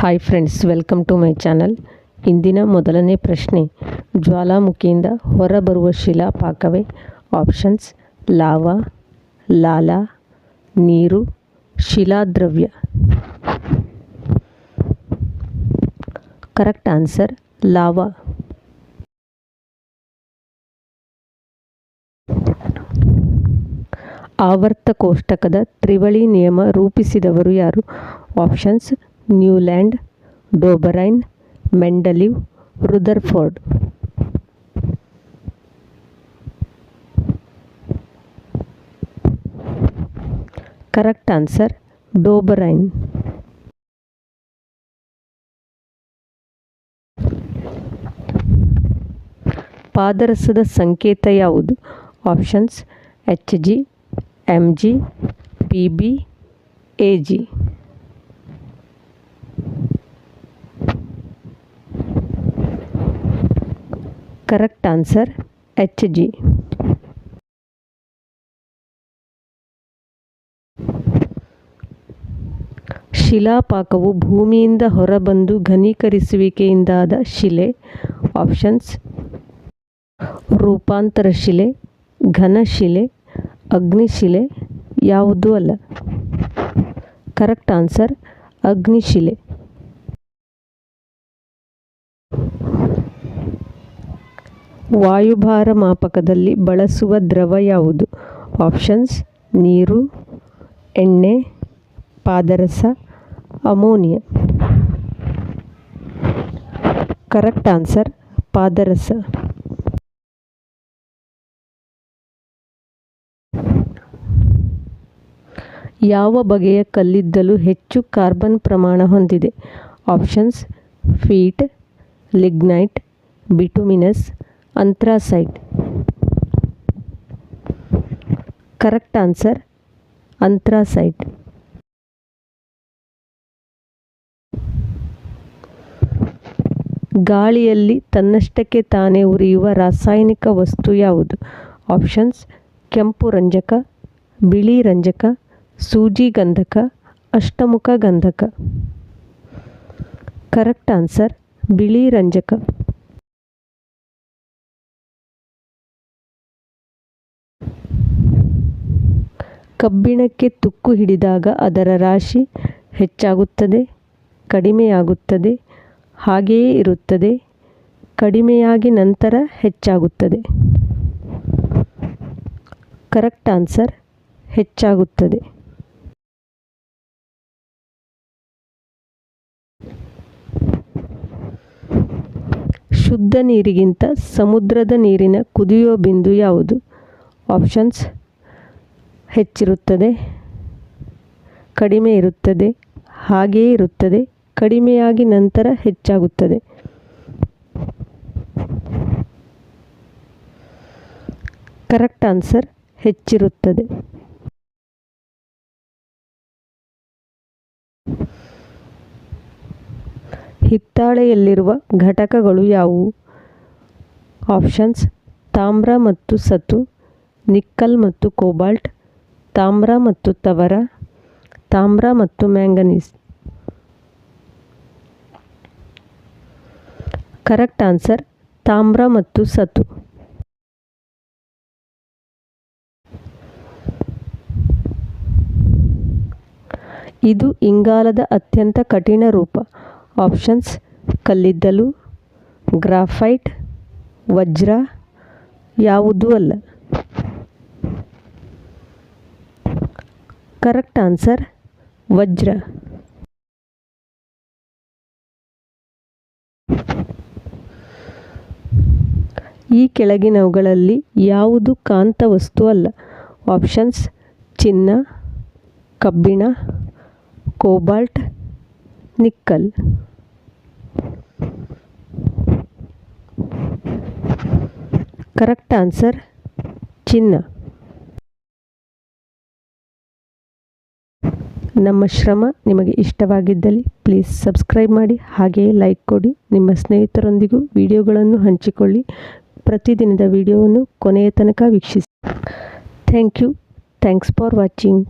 Hi friends welcome to my channel ಇಂದಿನ ಮೊದಲನೇ ಪ್ರಶ್ನೆ, ಜ್ವಾಲಾಮುಖಿಯಿಂದ ಹೊರಬರುವ ಶಿಲಾಪಾಕವೇ? ಆಪ್ಷನ್ಸ್ ಲಾವಾ, ಲಾಲಾ, ನೀರು, ಶಿಲಾದ್ರವ್ಯ. Correct answer lava. ಆವರ್ತ ಕೋಷ್ಟಕದ ತ್ರಿವಳಿ ನಿಯಮ ರೂಪಿಸಿದವರು ಯಾರು? Options Newlands Dobereiner Mendeleev Rutherford correct answer Dobereiner ಪಾದರಸದ ಸಂಕೇತ ಯಾವುದು options H G M G P B A G correct answer H G. ಶಿಲಾಪಾಕವು ಭೂಮಿಯಿಂದ ಹೊರಬಂದು ಘನೀಕರಿಸುವಿಕೆಯಿಂದಾದ ಶಿಲೆ ಆಪ್ಷನ್ಸ್ ರೂಪಾಂತರ ಶಿಲೆ ಘನಶಿಲೆ ಅಗ್ನಿಶಿಲೆ ಯಾವುದೂ ಅಲ್ಲ. ಕರೆಕ್ಟ್ ಆನ್ಸರ್ ಅಗ್ನಿಶಿಲೆ ವಾಯುಭಾರ ಮಾಪಕದಲ್ಲಿ ಬಳಸುವ ದ್ರವ ಯಾವುದು? ಆಪ್ಷನ್ಸ್, ನೀರು, ಎಣ್ಣೆ, ಪಾದರಸ, ಅಮೋನಿಯ. ಕರೆಕ್ಟ್ ಆನ್ಸರ್, ಪಾದರಸ. ಯಾವ ಬಗೆಯ ಕಲ್ಲಿದ್ದಲು ಹೆಚ್ಚು ಕಾರ್ಬನ್ ಪ್ರಮಾಣ ಹೊಂದಿದೆ? Options, peat, lignite, bituminous anthracite correct answer anthracite ಗಾಳಿಯಲ್ಲಿ ತನ್ನಷ್ಟಕ್ಕೆ ತಾನೇ ಉರಿಯುವ ರಾಸಾಯನಿಕ ವಸ್ತು ಯಾವುದು? ಆಪ್ಷನ್ಸ್, ಕೆಂಪು ರಂಜಕ, ಬಿಳಿ ರಂಜಕ, ಸೂಜಿ ಗಂಧಕ, ಅಷ್ಟಮುಖ ಗಂಧಕ. ಕರೆಕ್ಟ್ ಆನ್ಸರ್, ಬಿಳಿ ರಂಜಕ. ಕಬ್ಬಿಣಕ್ಕೆ ತುಕ್ಕು ಹಿಡಿದಾಗ ಅದರ ರಾಶಿ ಹೆಚ್ಚಾಗುತ್ತದೆ, ಕಡಿಮೆಯಾಗುತ್ತದೆ, ಹಾಗೆಯೇ ಇರುತ್ತದೆ, ಕಡಿಮೆಯಾಗಿ ನಂತರ ಹೆಚ್ಚಾಗುತ್ತದೆ. ಕರೆಕ್ಟ್ ಆನ್ಸರ್, ಹೆಚ್ಚಾಗುತ್ತದೆ. ಶುದ್ಧ ನೀರಿಗಿಂತ ಸಮುದ್ರದ ನೀರಿನ ಕುದಿಯುವ ಬಿಂದು ಯಾವುದು? ಆಪ್ಷನ್ಸ್ ಹೆಚ್ಚಿರುತ್ತದೆ, ಕಡಿಮೆ ಇರುತ್ತದೆ, ಹಾಗೆಯೇ ಇರುತ್ತದೆ, ಕಡಿಮೆಯಾಗಿ ನಂತರ ಹೆಚ್ಚಾಗುತ್ತದೆ. ಕರೆಕ್ಟ್ ಆನ್ಸರ್, ಹೆಚ್ಚಿರುತ್ತದೆ. ಹಿತ್ತಾಳೆಯಲ್ಲಿರುವ ಘಟಕಗಳು ಯಾವುವು? ಆಪ್ಷನ್ಸ್, ತಾಮ್ರ ಮತ್ತು ಸತು ನಿಕ್ಕಲ್ ಮತ್ತು ಕೋಬಾಲ್ಟ್ ತಾಮ್ರ ಮತ್ತು ತವರ, ತಾಮ್ರ ಮತ್ತು ಮ್ಯಾಂಗನೀಸ್. ಕರೆಕ್ಟ್ ಆನ್ಸರ್, ತಾಮ್ರ ಮತ್ತು ಸತು ಇದು ಇಂಗಾಲದ ಅತ್ಯಂತ ಕಠಿಣ ರೂಪ. ಆಪ್ಷನ್ಸ್, ಕಲ್ಲಿದ್ದಲು, ಗ್ರಾಫೈಟ್, ವಜ್ರ, ಯಾವುದೂ ಅಲ್ಲ. ಕರೆಕ್ಟ್ ಆನ್ಸರ್ ವಜ್ರ. ಈ ಕೆಳಗಿನವುಗಳಲ್ಲಿ ಯಾವುದು ಕಾಂತ ವಸ್ತು ಅಲ್ಲ. ಆಪ್ಷನ್ಸ್ ಚಿನ್ನ, ಕಬ್ಬಿಣ, ಕೋಬಾಲ್ಟ್, ನಿಕ್ಕಲ್. ಕರೆಕ್ಟ್ ಆನ್ಸರ್ ಚಿನ್ನ. ನಮ್ಮ ಶ್ರಮ ನಿಮಗೆ ಇಷ್ಟವಾಗಿದ್ದಲ್ಲಿ ಪ್ಲೀಸ್ ಸಬ್ಸ್ಕ್ರೈಬ್ ಮಾಡಿ ಹಾಗೆಯೇ ಲೈಕ್ ಕೊಡಿ. ನಿಮ್ಮ ಸ್ನೇಹಿತರೊಂದಿಗೂ ವಿಡಿಯೋಗಳನ್ನು ಹಂಚಿಕೊಳ್ಳಿ. ಪ್ರತಿದಿನದ ವಿಡಿಯೋವನ್ನು ಕೊನೆಯ ತನಕ ವೀಕ್ಷಿಸಿ. Thank you thanks for watching